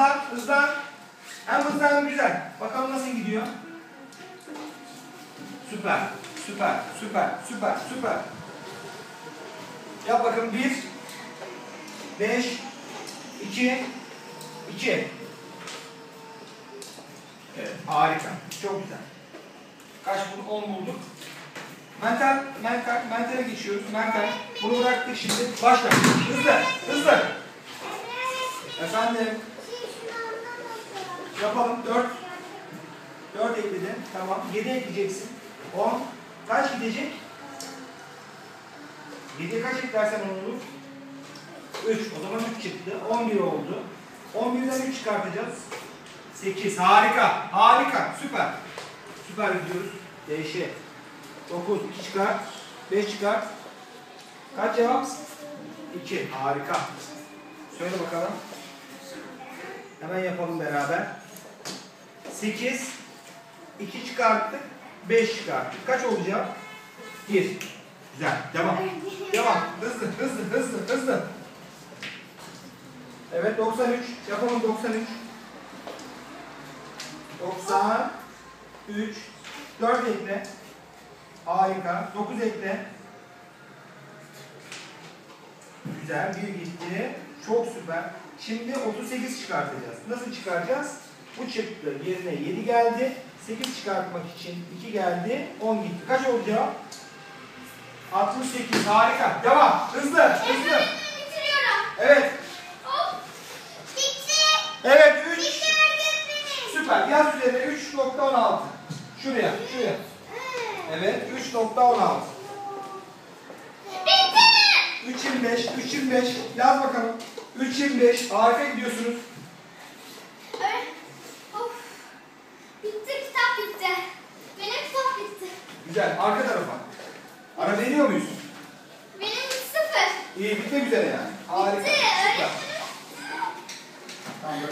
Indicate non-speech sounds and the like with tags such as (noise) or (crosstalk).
Hızlan, hızlan. Hem hızlı hem güzel. Bakalım nasıl gidiyor. Süper, süper, süper, süper, süper. Yap bakalım. Bir, beş, iki, iki. Evet, harika. Çok güzel. Kaç bulduk? 10 bulduk. Mental, mental, mentale geçiyoruz. Mental. Bunu bıraktık şimdi. Başla. Hızlı, hızlı. Efendim. Yapalım. 4. 4 ekledin. Tamam. 7 ekleyeceksin. 10. Kaç gidecek? 7'ye kaç eklersen 10 olur? 3. O zaman 3 çıktı. 11 oldu. 11'den 3 çıkartacağız. 8. Harika. Harika. Süper. Süper gidiyoruz. Değişe. 9. 2 çıkar. 5 çıkar. Kaç cevap? 2. Harika. Söyle bakalım. Hemen yapalım beraber. 8. 2 çıkarttık. 5 çıkarttık. Kaç olacak? 1. Güzel. Devam. (laughs) Devam. Hızlı, hızlı, hızlı, hızlı. Evet 93. Yapalım 93. 93. 4 ekle. Harika. 9 ekle. Güzel. 1 gitti. Çok süper. Şimdi 38 çıkartacağız. Nasıl çıkaracağız? Bu çıktı. Yerine 7 geldi. 8 çıkartmak için 2 geldi. 10 gitti. Kaç olacak? 68. Harika. Devam. Hızlı. Hızlı. Bitiriyorum. Evet. Bitti. Evet. 3. Bitti öğretmenim. Süper. Yaz üzerine 3.16. Şuraya. Şuraya. Evet. 3.16. Bitti mi? 3.25. 3.25. Yaz bakalım. 3.25. Harika gidiyorsunuz. Öğre- Of. Bitti kitap bitti. Benim kitap bitti. Güzel. Arka tarafa. Ara veriyor muyuz? Benim sıfır. İyi. Bitmek üzere yani. Harika. Bitti. Öğretmenim. Tamam.